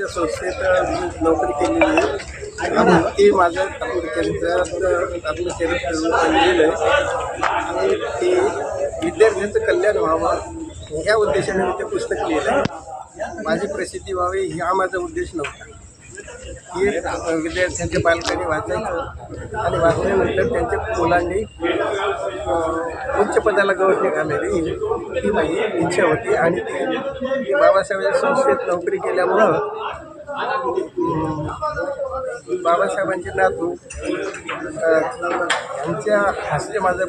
त्या संस्थेत नोकरी केलेली आहे. आणि ते माझं आत्मचरित्र आत्मचरित्र लिहिलं आहे. आणि ते विद्यार्थ्यांचं कल्याण व्हावं ह्या उद्देशाने मी ते पुस्तक लिहिलं आहे माझी प्रसिद्धी व्हावी हा माझा उद्देश नव्हता. हे विद्यार्थ्यांच्या पालकांनी वाचायचं आणि वाचल्यानंतर त्यांच्या मुलांनी उच्चपदाला गौर निघालेली. ही माझी इच्छा होती आणि ती बाबासाहेबांच्या संस्थेत नोकरी केल्यामुळं बाबासाहेबांचे नातू यांच्या हस्ते माझं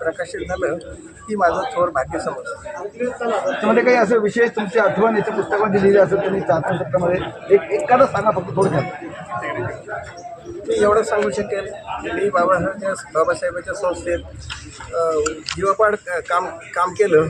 प्रकाशित झालं. ती माझं थोर भाग्य समजतं त्यामध्ये काही असं विशेष तुमची आठवण याच्या पुस्तकामध्ये लिहिली असेल तुम्ही चाचणी एक एखादं सांगा फक्त थोडक्यात. मी एवढं सांगू शकेल मी बाबासाहेबच्या बाबासाहेबांच्या संस्थेत जीवापाड काम काम केलं.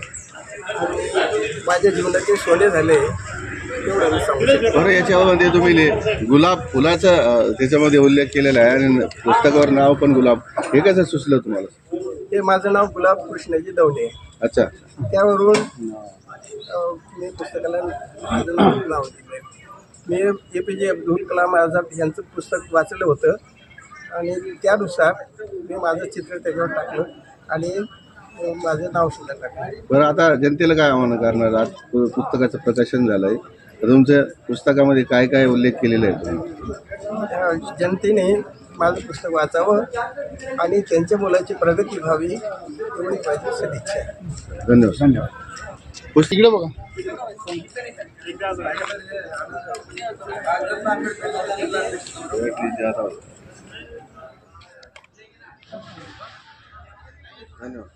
माझ्या जीवनाचे सोने झाले एवढं सांगू बरं याच्यामध्ये तुम्ही गुलाब फुलाचा त्याच्यामध्ये उल्लेख केलेला आहे आणि पुस्तकावर नाव पण गुलाब. हे कसं सुचलं तुम्हाला? हे माझं नाव गुलाब कृष्णाजी दवणे आहे. अच्छा. त्यावरून मी पुस्तकाला नाव दिलं मी ए पी जे अब्दुल कलाम आझाद यांचं पुस्तक वाचलं होतं. आणि त्यानुसार मी माझं चित्र त्याच्यावर टाकलं आणि माझं नाव सुद्धा टाकलं. बरं आता जनतेला काय आव्हान करणार? आज पुस्तकाचं प्रकाशन झालं आहे तर तुमच्या पुस्तकामध्ये काय काय उल्लेख केलेला आहे जनतेने माझं पुस्तक वाचावं आणि त्यांच्या मुलाची प्रगती व्हावी एवढी माझी सदिच्छा आहे. धन्यवाद. धन्यवाद. पुस्तक इकडे बघा. धन्यवाद.